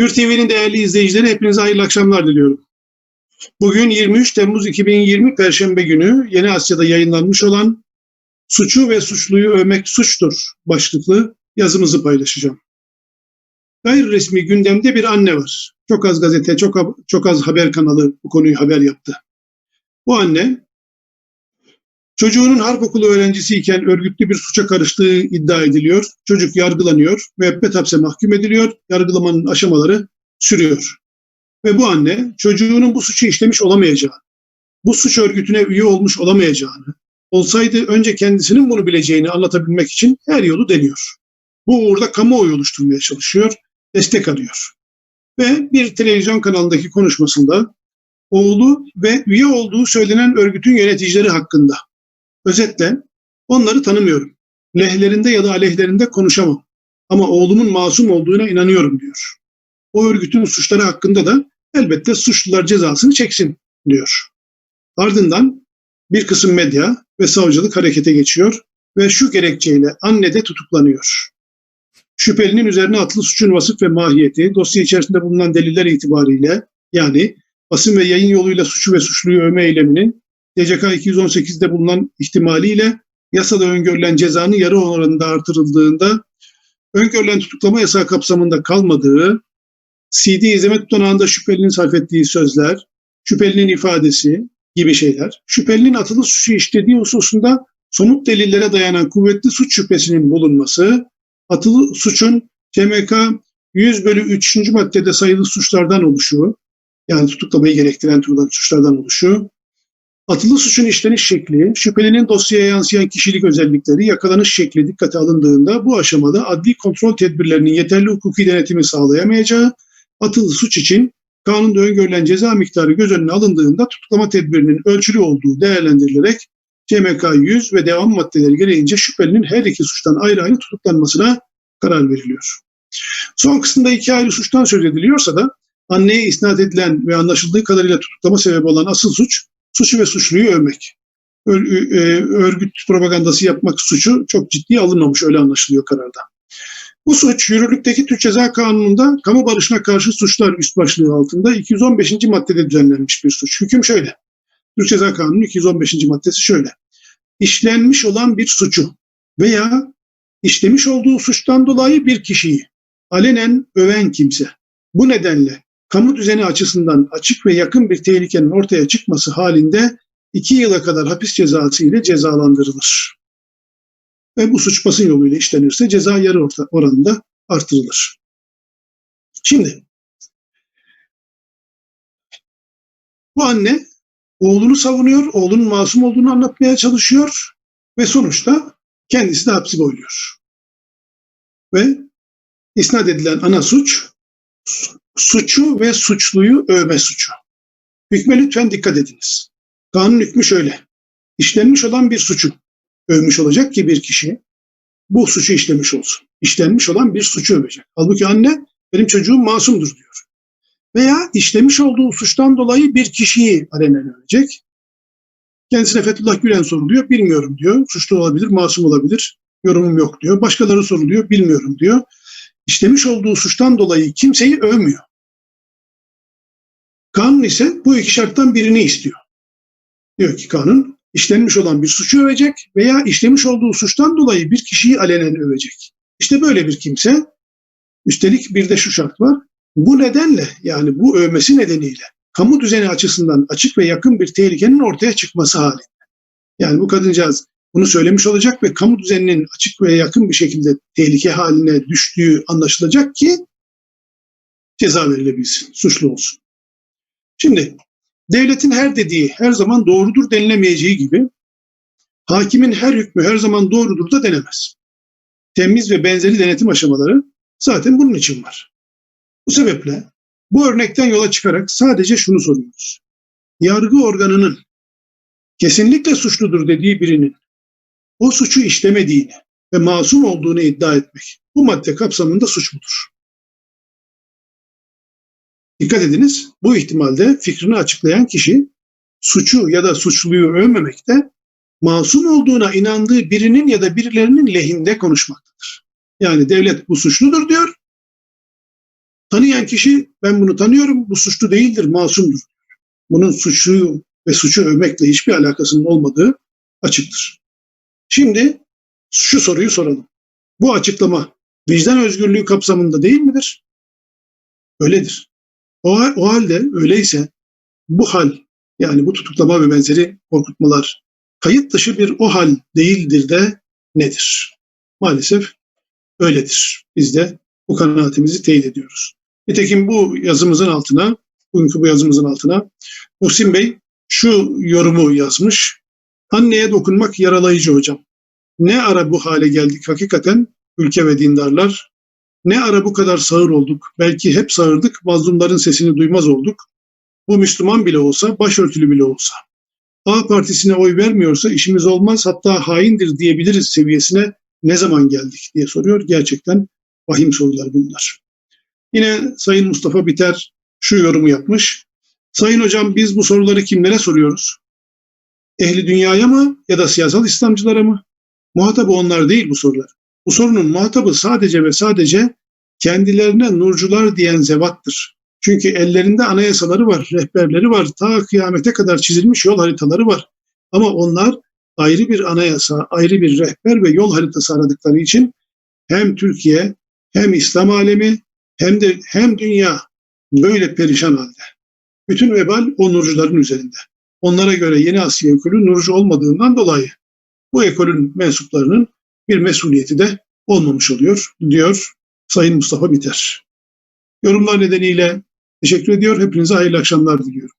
Hür TV'nin değerli izleyicileri hepinize hayırlı akşamlar diliyorum. Bugün 23 Temmuz 2020 Perşembe günü Yeni Asya'da yayınlanmış olan Suçu ve Suçluyu Övmek Suçtur başlıklı yazımızı paylaşacağım. Gayri resmi gündemde bir anne var. Çok az gazete, çok, çok az haber kanalı bu konuyu haber yaptı. Bu anne çocuğunun harp okulu öğrencisiyken örgütlü bir suça karıştığı iddia ediliyor. Çocuk yargılanıyor, müebbet hapse mahkum ediliyor. Yargılamanın aşamaları sürüyor. Ve bu anne çocuğunun bu suçu işlemiş olamayacağını, bu suç örgütüne üye olmuş olamayacağını, olsaydı önce kendisinin bunu bileceğini anlatabilmek için her yolu deniyor. Bu uğurda kamuoyu oluşturmaya çalışıyor, destek arıyor. Ve bir televizyon kanalındaki konuşmasında oğlu ve üye olduğu söylenen örgütün yöneticileri hakkında özetle onları tanımıyorum. Lehlerinde ya da aleyhlerinde konuşamam. Ama oğlumun masum olduğuna inanıyorum diyor. O örgütün suçları hakkında da elbette suçlular cezasını çeksin diyor. Ardından bir kısım medya ve savcılık harekete geçiyor ve şu gerekçeyle anne de tutuklanıyor. Şüphelinin üzerine atılı suçun vasıf ve mahiyeti, dosya içerisinde bulunan deliller itibariyle yani basın ve yayın yoluyla suçu ve suçluyu övme eyleminin TCK 218'de bulunan ihtimaliyle yasada öngörülen cezanın yarı oranında artırıldığında öngörülen tutuklama yasağı kapsamında kalmadığı, CD izleme tutanağında şüphelinin sarf ettiği sözler, şüphelinin ifadesi gibi şeyler, şüphelinin atılı suçu işlediği hususunda somut delillere dayanan kuvvetli suç şüphesinin bulunması, atılı suçun CMK 100 bölü 3. maddede sayılı suçlardan oluşuyor, yani tutuklamayı gerektiren türden suçlardan oluşuyor, Atılı suçun işleniş şekli, şüphelinin dosyaya yansıyan kişilik özellikleri, yakalanış şekli dikkate alındığında bu aşamada adli kontrol tedbirlerinin yeterli hukuki denetimi sağlayamayacağı, atılı suç için kanunda öngörülen ceza miktarı göz önüne alındığında tutuklama tedbirinin ölçülü olduğu değerlendirilerek CMK 100 ve devam maddeleri gereğince şüphelinin her iki suçtan ayrı ayrı tutuklanmasına karar veriliyor. Son kısımda iki ayrı suçtan söz ediliyorsa da anneye isnat edilen ve anlaşıldığı kadarıyla tutuklama sebebi olan asıl suç suçu ve suçluyu övmek. E, örgüt propagandası yapmak suçu çok ciddiye alınmamış öyle anlaşılıyor kararda. Bu suç yürürlükteki Türk Ceza Kanunu'nda kamu barışına karşı suçlar üst başlığı altında 215. maddede düzenlenmiş bir suç. Hüküm şöyle. Türk Ceza Kanunu 215. maddesi şöyle. İşlenmiş olan bir suçu veya işlemiş olduğu suçtan dolayı bir kişiyi alenen öven kimse bu nedenle kamu düzeni açısından açık ve yakın bir tehlikenin ortaya çıkması halinde iki yıla kadar hapis cezası ile cezalandırılır. Ve bu suç basın yoluyla işlenirse ceza yarı oranında artırılır. Şimdi bu anne oğlunu savunuyor, oğlunun masum olduğunu anlatmaya çalışıyor ve sonuçta kendisi de hapsi boyluyor. Ve isnat edilen ana suç suçu ve suçluyu övme suçu. Hükme lütfen dikkat ediniz. Kanun hükmü şöyle. İşlenmiş olan bir suçu övmüş olacak ki bir kişi bu suçu işlemiş olsun. İşlenmiş olan bir suçu övecek. Halbuki anne benim çocuğum masumdur diyor. Veya işlemiş olduğu suçtan dolayı bir kişiyi alenen övecek. Kendisine Fethullah Gülen soruluyor. Bilmiyorum diyor. Suçlu olabilir, masum olabilir. Yorumum yok diyor. Başkaları soruluyor. Bilmiyorum diyor işlemiş olduğu suçtan dolayı kimseyi övmüyor. Kanun ise bu iki şarttan birini istiyor. Diyor ki kanun işlenmiş olan bir suçu övecek veya işlemiş olduğu suçtan dolayı bir kişiyi alenen övecek. İşte böyle bir kimse üstelik bir de şu şart var. Bu nedenle yani bu övmesi nedeniyle kamu düzeni açısından açık ve yakın bir tehlikenin ortaya çıkması halinde. Yani bu kadıncağız bunu söylemiş olacak ve kamu düzeninin açık ve yakın bir şekilde tehlike haline düştüğü anlaşılacak ki ceza verilebilsin, suçlu olsun. Şimdi devletin her dediği her zaman doğrudur denilemeyeceği gibi hakimin her hükmü her zaman doğrudur da denemez. Temiz ve benzeri denetim aşamaları zaten bunun için var. Bu sebeple bu örnekten yola çıkarak sadece şunu soruyoruz. Yargı organının kesinlikle suçludur dediği birinin o suçu işlemediğini ve masum olduğunu iddia etmek bu madde kapsamında suç mudur? Dikkat ediniz, bu ihtimalde fikrini açıklayan kişi suçu ya da suçluyu övmemekte, masum olduğuna inandığı birinin ya da birilerinin lehinde konuşmaktadır. Yani devlet bu suçludur diyor, Tanıyan kişi ben bunu tanıyorum, bu suçlu değildir, masumdur. Bunun suçluyu ve suçu övmekle hiçbir alakasının olmadığı açıktır. Şimdi şu soruyu soralım. Bu açıklama vicdan özgürlüğü kapsamında değil midir? Öyledir. O, o halde öyleyse bu hal yani bu tutuklama ve benzeri korkutmalar kayıt dışı bir o hal değildir de nedir? Maalesef öyledir. Biz de bu kanaatimizi teyit ediyoruz. Nitekim bu yazımızın altına, bugünkü bu yazımızın altına Muhsin Bey şu yorumu yazmış. Anneye dokunmak yaralayıcı hocam. Ne ara bu hale geldik hakikaten ülke ve dindarlar? Ne ara bu kadar sağır olduk? Belki hep sağırdık, mazlumların sesini duymaz olduk. Bu Müslüman bile olsa, başörtülü bile olsa. A partisine oy vermiyorsa işimiz olmaz hatta haindir diyebiliriz seviyesine ne zaman geldik diye soruyor. Gerçekten vahim sorular bunlar. Yine Sayın Mustafa Biter şu yorumu yapmış. Sayın hocam biz bu soruları kimlere soruyoruz? Ehli dünyaya mı ya da siyasal İslamcılara mı? Muhatabı onlar değil bu sorular. Bu sorunun muhatabı sadece ve sadece kendilerine nurcular diyen zevattır. Çünkü ellerinde anayasaları var, rehberleri var, ta kıyamete kadar çizilmiş yol haritaları var. Ama onlar ayrı bir anayasa, ayrı bir rehber ve yol haritası aradıkları için hem Türkiye hem İslam alemi hem de hem dünya böyle perişan halde. Bütün vebal o nurcuların üzerinde. Onlara göre Yeni Asya ekolü nurcu olmadığından dolayı bu ekolün mensuplarının bir mesuliyeti de olmamış oluyor diyor Sayın Mustafa Biter. Yorumlar nedeniyle teşekkür ediyor. Hepinize hayırlı akşamlar diliyorum.